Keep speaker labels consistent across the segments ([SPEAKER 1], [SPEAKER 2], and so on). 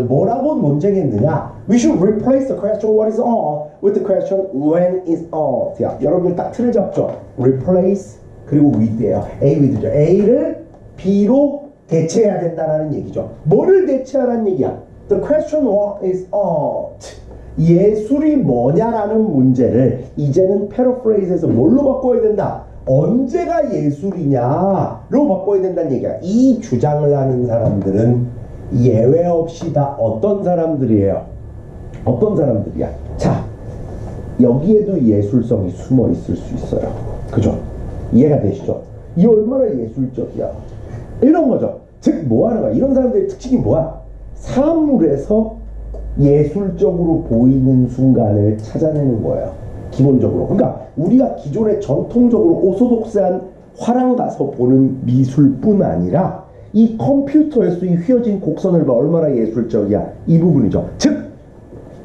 [SPEAKER 1] 뭐라고 논쟁했느냐? We should replace the question what is all with the question when is all. 자, 여러분들 딱 틀을 잡죠. Replace 그리고 with예요. A with죠. A를 B로 대체해야 된다는 얘기죠. 뭐를 대체하라는 얘기야? The question what is art. 예술이 뭐냐라는 문제를 이제는 패러프레이즈에서 뭘로 바꿔야 된다? 언제가 예술이냐로 바꿔야 된다는 얘기야. 이 주장을 하는 사람들은 예외 없이 다 어떤 사람들이에요? 어떤 사람들이야? 자, 여기에도 예술성이 숨어 있을 수 있어요. 그죠? 이해가 되시죠? 이 얼마나 예술적이야. 이런 거죠. 즉, 뭐 하는 거야? 이런 사람들의 특징이 뭐야? 사물에서 예술적으로 보이는 순간을 찾아내는 거예요. 기본적으로. 그러니까 우리가 기존에 전통적으로 오소독스한 화랑 가서 보는 미술뿐 아니라 이 컴퓨터에서 이 휘어진 곡선을 봐 얼마나 예술적이야. 이 부분이죠. 즉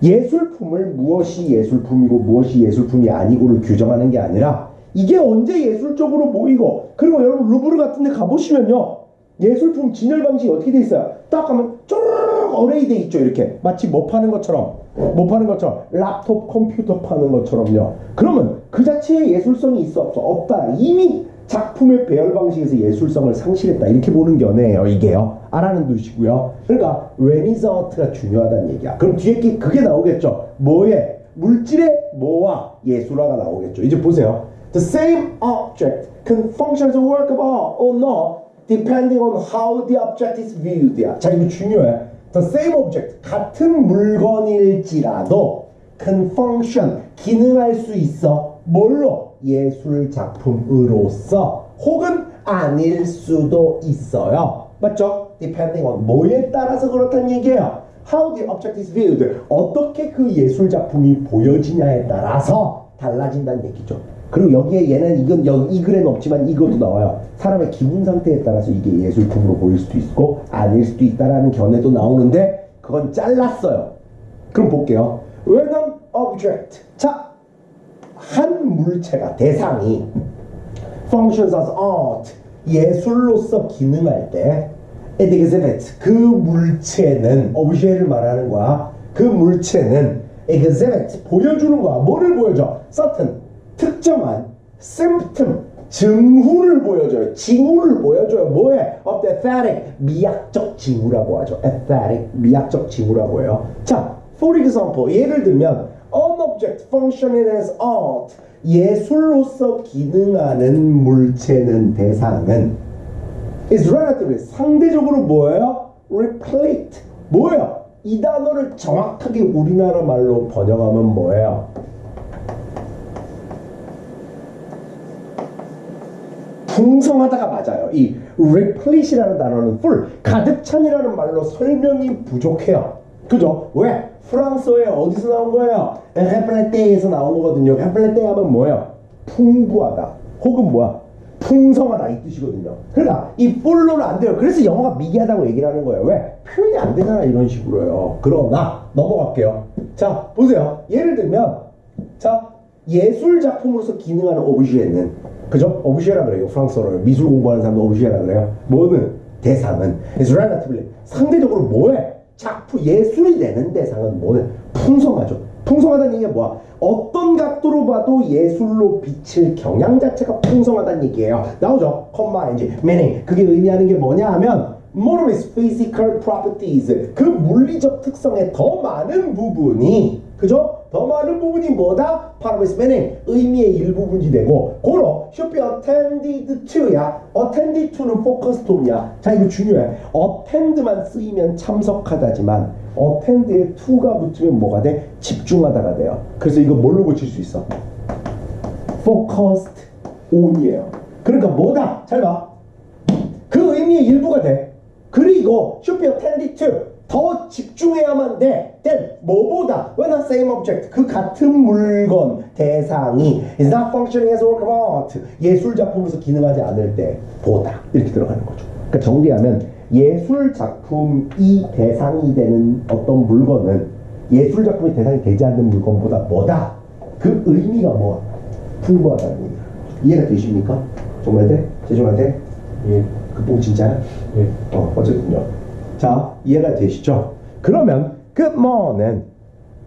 [SPEAKER 1] 예술품을 무엇이 예술품이고 무엇이 예술품이 아니고를 규정하는 게 아니라 이게 언제 예술적으로 보이고 그리고 여러분 루브르 같은 데 가보시면요 예술품 진열 방식이 어떻게 돼 있어요? 딱 가면 쪼르륵 어레이 돼 있죠 이렇게 마치 뭐 파는 것처럼 뭐 파는 것처럼 laptop 컴퓨터 파는 것처럼요 그러면 그 자체에 예술성이 있어 없어? 없다 이미 작품의 배열 방식에서 예술성을 상실했다. 이렇게 보는 견해예요 이게요. 알아는 두시고요. 그러니까 레니서트가 중요하다는 얘기야. 그럼 뒤에 게 그게 나오겠죠. 뭐에? 물질의 뭐와 예술화가 나오겠죠. 이제 보세요. The same object can function as a work of art or not depending on how the object is viewed. 자 이거 중요해. The same object 같은 물건일지라도 can function 기능할 수 있어. 뭘로 예술 작품으로서 혹은 아닐 수도 있어요. 맞죠? depending on 뭐에 따라서 그렇다는 얘기예요. how the object is viewed 어떻게 그 예술 작품이 보여지냐에 따라서 달라진다는 얘기죠. 그리고 여기에 얘는 이건 여기 이 글에는 없지만 이것도 나와요. 사람의 기분 상태에 따라서 이게 예술품으로 보일 수도 있고 아닐 수도 있다라는 견해도 나오는데 그건 잘랐어요. 그럼 볼게요. When an object 자 한 물체가 대상이 functions as art 예술로서 기능할 때 it exhibits 그 물체는 objet를 말하는 거야 그 물체는 exhibit 보여주는 거야 뭐를 보여줘 certain 특정한 symptom 증후를 보여줘요 징후를 보여줘요 뭐에 of the aesthetic 미학적 징후라고 하죠 aesthetic 미학적 징후라고 해요 자 for example 예를 들면 an object functioning as art 예술로서 기능하는 물체는 대상은 is relatively 상대적으로 뭐예요? replete 뭐예요? 이 단어를 정확하게 우리나라 말로 번역하면 뭐예요? 풍성하다가 맞아요. 이 replete이라는 단어는 full 가득 찬이라는 말로 설명이 부족해요. 그죠? 왜? 프랑스어에 어디서 나온 거예요? 햄플레테에서 나온 거거든요. 햄플레테 하면 뭐예요? 풍부하다. 혹은 뭐야? 풍성하다 이 뜻이거든요. 그러니까 이 full로는 안 돼요. 그래서 영어가 미개하다고 얘기를 하는 거예요. 왜? 표현이 안 되잖아 이런 식으로요. 그러나 넘어갈게요. 자 보세요. 예를 들면 자 예술 작품으로서 기능하는 오브제는 그죠? 오브제라 그래요. 프랑스어로 미술 공부하는 사람도 오브제라 그래요. 뭐는 대상은 is relatively 상대적으로 뭐해? 작품 예술이 되는 대상은 뭐예요? 풍성하죠. 풍성하다는 얘기가 뭐야? 어떤 각도로 봐도 예술로 비칠 경향 자체가 풍성하다는 얘기예요. 나오죠? 컴마 인지 meaning 그게 의미하는 게 뭐냐 하면 more is physical properties 그 물리적 특성의 더 많은 부분이 그죠? 더 많은 부분이 뭐다? meaning 의미의 일부분이 되고 고로 be attended to야 attended to는 focused on이야 자 이거 중요해 attend만 쓰이면 참석하다지만 attend에 to가 붙으면 뭐가 돼? 집중하다가 돼요 그래서 이거 뭘로 고칠 수 있어? focused on이에요 그러니까 뭐다? 잘 봐. 그 의미의 일부가 돼. 그리고 should be 더 집중해야만 돼. then 뭐보다 when a same object 그 같은 물건 대상이 is not functioning as work of art 예술 작품으로서 기능하지 않을 때 보다 이렇게 들어가는 거죠. 그러니까 정리하면 예술 작품이 대상이 되는 어떤 물건은 예술 작품이 대상이 되지 않는 물건보다 뭐다? 그 의미가 뭐 풍부하다는 얘기야. 이해가 되십니까? 정말 돼? 제정말 돼?
[SPEAKER 2] 예.
[SPEAKER 1] 그뽕 진짜야?
[SPEAKER 2] 예.
[SPEAKER 1] 어, 어쨌든요. 자, 이해가 되시죠? 그러면 good morning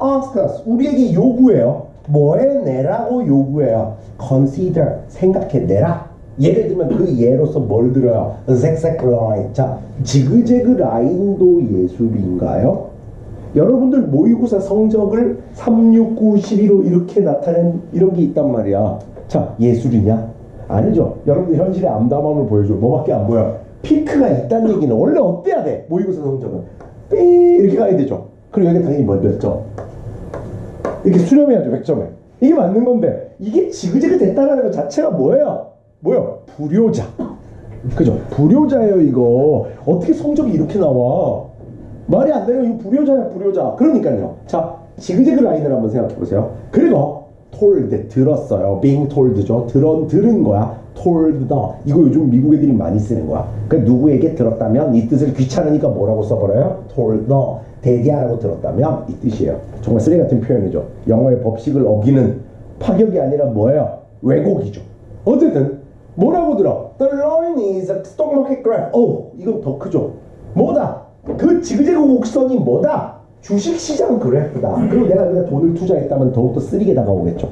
[SPEAKER 1] ask us 우리에게 요구해요. 뭐 해내라고 요구해요. consider 생각해내라. 예를 들면 그 예로서 뭘 들어요? zigzag line. 자, 지그재그 라인도 예술인가요? 여러분들 모의고사 성적을 3, 6, 9, 12로 이렇게 나타낸 이런 게 있단 말이야. 자, 예술이냐? 아니죠. 여러분들 현실의 암담함을 보여줘. 뭐밖에 안 보여. 피크가 있다는 얘기는 원래 어때야 돼? 모의고사 성적은. 삐 이렇게 가야 되죠. 그리고 여기 당연히 뭐몇 점? 이렇게 수렴해야죠 100점에 이게 맞는 건데 이게 지그재그 됐다라는 것 자체가 뭐예요? 뭐요? 불효자 그죠? 불효자예요 이거 어떻게 성적이 이렇게 나와 말이 안 되는 이거 불효자야 불효자 그러니까요 자 지그재그 라인을 한번 생각해 보세요 그리고 told 들었어요. being told죠. 들은 들은 거야. told the. 이거 요즘 미국 애들이 많이 쓰는 거야. 그 누구에게 들었다면 이 뜻을 귀찮으니까 뭐라고 써버려요? told the. 대디하라고 들었다면 이 뜻이에요. 정말 쓰레기 같은 표현이죠. 영어의 법칙을 어기는 파격이 아니라 뭐예요? 왜곡이죠. 어쨌든 뭐라고 들어? The line is a stock market graph. 오 이건 더 크죠. 뭐다? 그 지그재그 곡선이 뭐다 주식시장 그래프다 그리고 내가 여기다 돈을 투자했다면 더욱더 쓰리게 다가오겠죠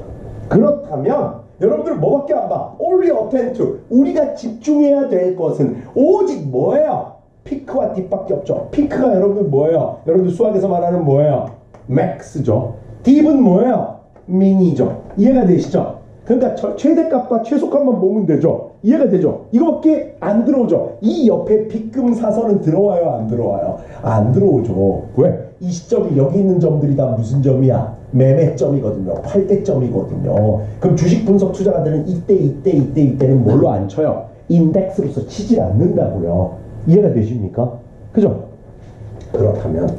[SPEAKER 1] 그렇다면 여러분들 뭐밖에 안 봐? only attend to 우리가 집중해야 될 것은 오직 뭐예요? 피크와 딥밖에 없죠. 피크가 여러분들 뭐예요? 여러분들 수학에서 말하는 뭐예요? max죠. 딥은 뭐예요? 미니죠. 이해가 되시죠? 그러니까 저- 최대값과 최소값만 보면 되죠. 이해가 되죠? 이거밖에 안 들어오죠. 이 옆에 빗금 사선은 들어와요, 안 들어와요? 안 들어오죠. 왜? 이 시점이 여기 있는 점들이 다 무슨 점이야? 매매점이거든요. 팔대점이거든요. 그럼 주식 분석 투자가들은 이때, 이때, 이때, 이때는 뭘로 안 쳐요? 인덱스로서 치질 않는다고요. 이해가 되십니까? 그죠? 그렇다면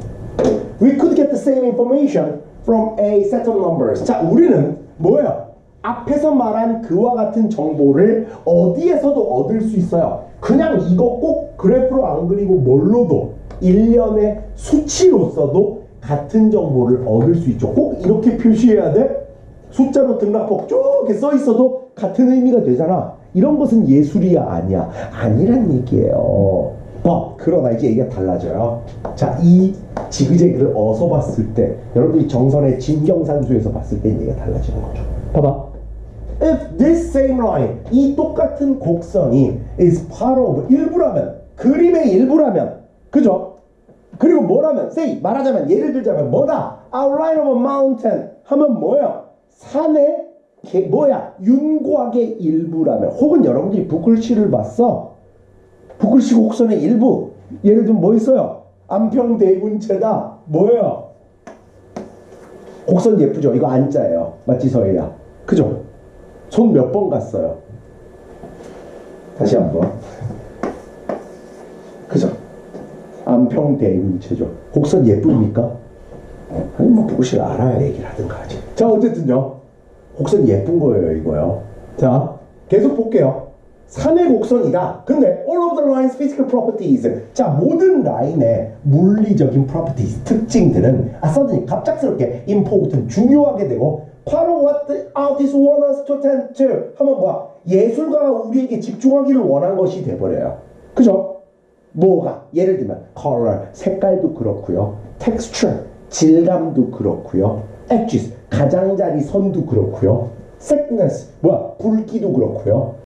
[SPEAKER 1] we could get the same information from a set of numbers. 자, 우리는 뭐예요? 앞에서 말한 그와 같은 정보를 어디에서도 얻을 수 있어요. 그냥 이거 꼭 그래프로 안 그리고 뭘로도 일련의 수치로서도 같은 정보를 얻을 수 있죠. 꼭 이렇게 표시해야 돼? 숫자로 등락폭 쭉써 있어도 같은 의미가 되잖아. 이런 것은 예술이야 아니야? 아니란 얘기예요. 어, 그러나 이제 얘기가 달라져요. 자, 이 지그재그를 어서 봤을 때, 여러분이 정선의 진경산수에서 봤을 때 얘기가 달라지는 거죠. 봐봐. If this same line, 이 똑같은 곡선이 is part of 일부라면, 그림의 일부라면, 그죠? 그리고 뭐라면, say, 말하자면, 예를 들자면, 뭐다? Outline of a mountain 하면 뭐예요? 산의, 개, 뭐야? 윤곽의 일부라면, 혹은 여러분들이 북글씨를 봤어. 북글씨 곡선의 일부. 예를 들면 뭐 있어요? 안평대군체다. 뭐예요? 곡선 예쁘죠? 이거 안자예요. 맞지, 서희야? 그죠? 손 몇 번 갔어요? 다시 한 번. 그죠? 안평대군체죠. 곡선 예쁩니까? 아니 뭐 북글씨를 알아야 얘기를 하든가 하지. 자 어쨌든요. 곡선 예쁜 거예요 이거요. 자 계속 볼게요. 산의 곡선이다. 근데 all of the lines physical properties. 자 모든 라인의 물리적인 properties 특징들은 아 suddenly 갑작스럽게 important 중요하게 되고 of what the artist want us to attend to 하면 뭐야? 예술가가 우리에게 집중하기를 원한 것이 돼버려요. 그죠? 뭐가? 예를 들면 color 색깔도 그렇고요. texture 질감도 그렇고요. edges 가장자리 선도 그렇고요. thickness 뭐야? 굵기도 그렇고요.